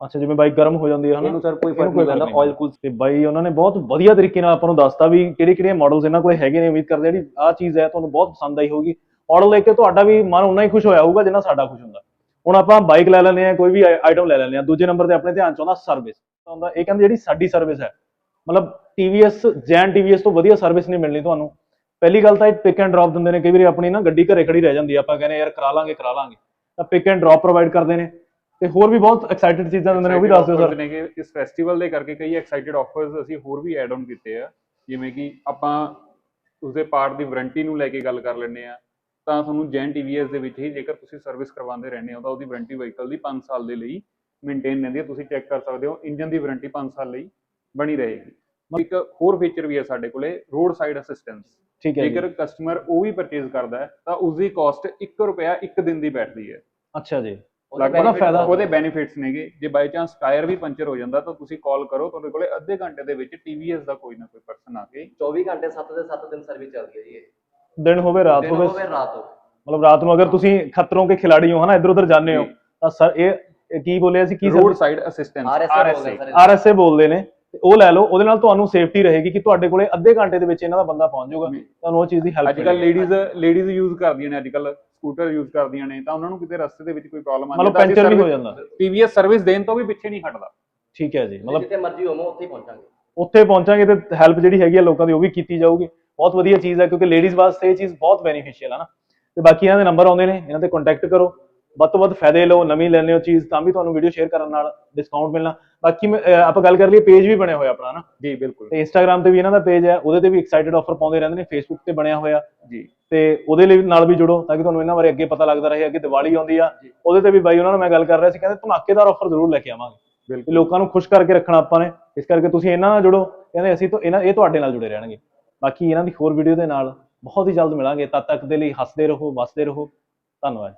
C: ਅੱਛਾ ਜਿਵੇਂ ਬਾਈਕ ਗਰਮ ਹੋ ਜਾਂਦੀ ਹੈ ਹਨਾ?
B: ਇਹਨੂੰ ਸਰ ਕੋਈ ਫ਼ਰਕ ਨਹੀਂ ਪੈਂਦਾ ਆਇਲ ਕੂਲ
C: ਤੇ ਬਾਈ ਉਹਨਾਂ ਨੇ ਬਹੁਤ ਵਧੀਆ ਤਰੀਕੇ ਨਾਲ ਆਪਾਂ ਨੂੰ ਦੱਸਤਾ ਵੀ ਕਿਹੜੇ ਕਿਹੜੇ ਮਾਡਲਸ ਇਹਨਾਂ ਕੋਲੇ ਹੈਗੇ ਨੇ ਉਮੀਦ ਕਰਦੇ ਜਿਹੜੀ ਆਹ ਚੀਜ਼ ਹੈ ਤੁਹਾਨੂੰ ਬਹੁਤ ਪਸੰਦ ਆਈ ਹੋਊਗੀ। ਮਾਡਲ ਦੇਖ ਕੇ ਤੁਹਾਡਾ ਵੀ ਮਨ ਉਨਾ ਹੀ ਖੁਸ਼ ਹੋਇਆ ਹੋਊਗਾ ਜਿੰਨਾ ਸਾਡਾ ਖੁਸ਼ ਹੁੰਦਾ। ਹੁਣ ਆਪਾਂ ਬਾਈਕ ਲੈ ਲੈਂਦੇ ਆ ਕੋਈ ਵੀ ਆਈਟਮ ਲੈ ਲੈਂਦੇ ਆ ਦੂਜੇ ਨੰਬਰ ਤੇ ਆਪਣੇ ਧਿਆਨ ਚ ਆਉਂਦਾ ਸਰਵਿਸ ਆਉਂਦਾ ਇਹ ਕਹਿੰਦੇ ਜਿਹੜੀ ਸਾਡੀ ਸਰਵਿਸ ਹੈ। ਮਤਲਬ TVS ਜੈਨ TVS ਤੋਂ ਵਧੀਆ ਸਰਵਿਸ ਨਹੀਂ ਮਿਲਣੀ ਤੁਹਾਨੂੰ। ਪਹਿਲੀ ਗੱਲ ਤਾਂ ਇਹ ਪਿਕ ਐਂਡ ਡ੍ਰੌਪ ਦਿੰਦੇ ਨੇ, ਕਈ ਵਾਰੀ ਆਪਣੀ ਨਾ ਗੱਡੀ ਘਰੇ ਖੜੀ ਰਹਿ ਜਾਂਦੀ ਆ। ਆਪਾਂ ਕਹਿੰਦੇ ਯਾਰ ਕਰਾ ਲਾਂਗੇ ਕਰਾ ਲਾਂਗੇ। ਤਾਂ ਪਿਕ ਐਂਡ ਡ੍ਰੌਪ ਪ੍ਰੋਵਾਈਡ ਕਰਦੇ ਨੇ। ਤੇ ਹੋਰ ਵੀ ਬਹੁਤ ਐਕਸਾਈਟਡ ਚੀਜ਼ਾਂ ਦਿੰਦੇ ਨੇ, ਉਹ ਵੀ ਦੱਸ ਦਿਓ ਸਰ
A: ਨੇ ਕਿ ਇਸ ਫੈਸਟੀਵਲ ਦੇ ਕਰਕੇ ਕਈ ਐਕਸਾਈਟਿਡ ਆਫਰਸ ਅਸੀਂ ਹੋਰ ਵੀ ਐਡ ਆਨ ਕੀਤੇ ਆ। ਜਿਵੇਂ ਕਿ ਆਪਾਂ ਉਸਦੇ ਪਾਰਟ ਦੀ ਵਾਰੰਟੀ ਨੂੰ ਲੈ ਕੇ ਗੱਲ ਕਰ ਲੈਂਦੇ ਆ। ਤਾਂ ਤੁਹਾਨੂੰ ਜੈਨ TVS ਦੇ ਵਿੱਚ ਹੀ ਜੇਕਰ ਤੁਸੀਂ ਸਰਵਿਸ ਕਰਵਾਉਂਦੇ ਰਹਿੰਦੇ ਹੋ ਤਾਂ ਉਹਦੀ ਵਾਰੰਟੀ ਵਹੀਕਲ ਦੀ 5 ਸਾਲ ਦੇ ਲਈ ਮੇਨਟੇਨ ਰਹਿੰਦੀ ਹੈ। ਤੁਸੀਂ ਚੈੱਕ ਕਰ ਸਕਦੇ ਹੋ ਇੰਜਨ ਦੀ ਵਾਰੰਟੀ 5 ਸਾਲ ਲਈ ਬਣੀ ਰਹੇਗੀ। ਇੱਕ ਹੋਰ ਫੀਚਰ ਵੀ ਹੈ ਸਾਡੇ ਕੋਲੇ ਰੋਡ ਸਾਈਡ ਅਸਿਸਟੈਂਸ
C: ਠੀਕ ਹੈ
A: ਜੇਕਰ ਕਸਟਮਰ ਉਹ ਵੀ ਪਰਚੇਜ਼ ਕਰਦਾ ਹੈ ਤਾਂ ਉਸ ਦੀ ਕਾਸਟ 1 ਰੁਪਿਆ 1 ਦਿਨ ਦੀ ਬੈਠਦੀ ਹੈ।
C: ਅੱਛਾ ਜੀ। ਉਹਦਾ ਫਾਇਦਾ
A: ਉਹਦੇ ਬੈਨੀਫਿਟਸ ਨੇਗੇ। ਜੇ ਬਾਈ ਚਾਂਸ ਟਾਇਰ ਵੀ ਪੰਚਰ ਹੋ ਜਾਂਦਾ ਤਾਂ ਤੁਸੀਂ ਕਾਲ ਕਰੋ ਤੁਹਾਡੇ ਕੋਲੇ ਅੱਧੇ ਘੰਟੇ ਦੇ ਵਿੱਚ TVS ਦਾ ਕੋਈ ਨਾ ਕੋਈ ਪਰਸਨ ਆ ਕੇ
E: 24 ਘੰਟੇ 7 ਦੇ 7 ਦਿਨ ਸਰਵਿਸ ਚੱਲਦੀ ਹੈ ਜੀ ਇਹ।
C: ਦਿਨ ਹੋਵੇ ਰਾਤ
E: ਦਿਨ
C: ਹੋਵੇ।
E: ਹੋਵੇ ਰਾਤ ਹੋਵੇ।
C: ਮਤਲਬ ਰਾਤ ਨੂੰ ਅਗਰ ਤੁਸੀਂ ਖਤਰੋਂ ਕੇ ਖਿਲਾੜੀ ਹੋ ਹਨਾ ਇੱਧਰ ਉੱਧਰ ਜਾਂਦੇ ਹੋ। ਤਾਂ ਸਰ ਇਹ ਇਹ ਕੀ ਬੋਲਿਆ ਸੀ ਕੀ
A: ਰੋਡ ਸਾਈਡ ਅਸਿਸਟੈਂਸ
E: RSA ਬੋਲਦੇ ਸਰ
C: ਆਰਐਸਏ ਬੋਲਦੇ ਨੇ। ਤੇ ਉਹ ਲੈ ਲਓ ਉਹਦੇ ਨਾਲ ਤੁਹਾਨੂੰ ਸੇਫਟੀ ਰਹੇਗੀ ਕਿ ਤੁਹਾਡੇ ਕੋਲੇ ਅੱਧੇ ਘੰਟੇ ਦੇ ਵਿੱਚ ਇਹਨਾਂ ਦਾ ਬੰਦਾ ਪਹੁੰਚ ਜਾਊਗਾ। ਤੁਹਾਨੂੰ ਉਹ ਚੀਜ਼ ਦੀ ਹੈਲਪ
A: ਅੱਜ ਕੱਲ ਲੇਡੀਜ਼ ਲੇਡੀਜ਼ ਯੂਜ਼ ਕਰਦੀਆਂ ਨੇ ਅੱਜ ਕੱਲ ਸਕੂਟਰ ਯੂਜ਼ ਕਰਦੀਆਂ ਨੇ ਤਾਂ ਉਹਨਾਂ ਨੂੰ ਕਿਤੇ ਰਸਤੇ ਦੇ ਵਿੱਚ ਕੋਈ ਪ੍ਰੋਬਲਮ ਆਉਂਦੀ
C: ਮਤਲਬ ਪੈਂਚਰ ਵੀ ਹੋ ਜਾਂਦਾ।
A: TVS ਸਰਵਿਸ ਦੇਣ ਤੋਂ ਵੀ ਪਿੱਛੇ ਨਹੀਂ ਹਟਦਾ।
C: ਠੀਕ ਹੈ ਜੀ ਮਤਲਬ
E: ਜਿੱਥੇ ਮਰਜ਼ੀ ਹੋਵੋ ਉੱਥੇ ਹੀ ਪਹੁੰਚਾਂਗੇ।
C: ਉੱਥੇ ਪਹੁੰਚਾਂਗੇ ਤੇ ਹੈਲਪ ਜਿਹੜੀ ਹੈਗੀ ਆ ਲੋਕਾਂ ਦੀ ਉਹ ਵੀ ਕੀਤੀ ਜਾਊਗੀ। ਬਹੁਤ ਵਧੀਆ ਚੀਜ਼ ਹੈ ਕਿਉਂਕਿ ਲੇਡੀਜ਼ ਵਾਸਤੇ ਇਹ ਚੀਜ਼ ਬਹੁਤ ਬੈਨੀਫੀਸ਼ੀਅਲ ਹੈ ਨਾ। ਤੇ ਬਾਕੀ ਇਹਨਾਂ ਦੇ ਨੰਬਰ ਆਉਂਦੇ ਨੇ ਇਹਨਾਂ ਤੇ ਕੰਟੈਕਟ ਕਰੋ। ਵੱਧ ਤੋਂ ਵੱਧ ਫਾਇਦੇ ਲਓ ਨਵੀਂ ਲੈਣੇ ਹੋ ਚੀਜ਼ ਤਾਂ ਵੀ ਤੁਹਾਨੂੰ ਵੀਡੀਓ ਸ਼ੇਅਰ ਕਰਨ ਨਾਲ ਡਿਸਕਾਊਂਟ ਮਿਲਣਾ। ਬਾਕੀ ਆਪਾਂ ਗੱਲ ਕਰ ਲਈਏ ਪੇਜ ਵੀ ਬਣਿਆ ਹੋਇਆ ਆਪਣਾ ਨਾ
A: ਜੀ ਬਿਲਕੁਲ।
C: ਤੇ ਇੰਸਟਾਗ੍ਰam ਤੇ ਵੀ ਇਹਨਾਂ ਦਾ ਪੇਜ ਹੈ ਉਹਦੇ ਤੇ ਵੀ ਐਕਸਾਈਟਡ ਆਫਰ ਪਾਉਂਦੇ ਰਹਿੰਦੇ ਨੇ ਫੇਸਬੁੱਕ ਤੇ ਬਣਿਆ ਹੋਇਆ।
A: ਜੀ।
C: ਤੇ ਉਹਦੇ ਲਈ ਨਾਲ ਵੀ ਜੁੜੋ ਤਾਂ ਕਿ ਤੁਹਾਨੂੰ ਇਹਨਾਂ ਬਾਰੇ ਅੱਗੇ ਪਤਾ ਲੱਗਦਾ ਰਹੇ ਅੱਗੇ ਦੀਵਾਲੀ ਆਉਂਦੀ ਆ। ਉਹਦੇ ਤੇ ਵੀ ਬਾਈ ਉਹਨਾਂ ਨਾਲ ਮੈਂ ਗੱਲ ਕਰ ਰਿਹਾ ਸੀ ਕਹਿੰਦੇ ਧਮਾਕੇਦਾਰ ਆਫਰ ਜ਼ਰੂਰ ਲੈ ਕੇ ਆਵਾਂਗੇ।
A: ਬਿਲਕੁਲ।
C: ਲੋਕਾਂ ਨੂੰ ਖੁਸ਼ ਕਰਕੇ ਰੱਖਣਾ ਆਪਾਂ ਨੇ ਇਸ ਕਰਕੇ ਤੁਸੀਂ ਇਹਨਾਂ ਨਾਲ ਜੁੜੋ ਕਹਿੰਦੇ ਅਸੀਂ ਤਾਂ ਇਹਨਾਂ ਇਹ ਤੁਹਾਡੇ ਨਾਲ ਜੁੜੇ ਰਹਿਣਗੇ। ਬਾਕੀ ਇਹਨਾਂ ਦੀ ਹੋਰ ਵੀਡੀਓ ਦੇ ਨਾਲ ਬਹੁਤ ਹੀ ਜਲਦ ਮਿਲਾਂਗੇ। ਤਦ ਤੱਕ ਦੇ ਲਈ ਹੱਸਦੇ ਰਹੋ, ਵਸਦੇ ਰਹੋ। ਧੰਨਵਾਦ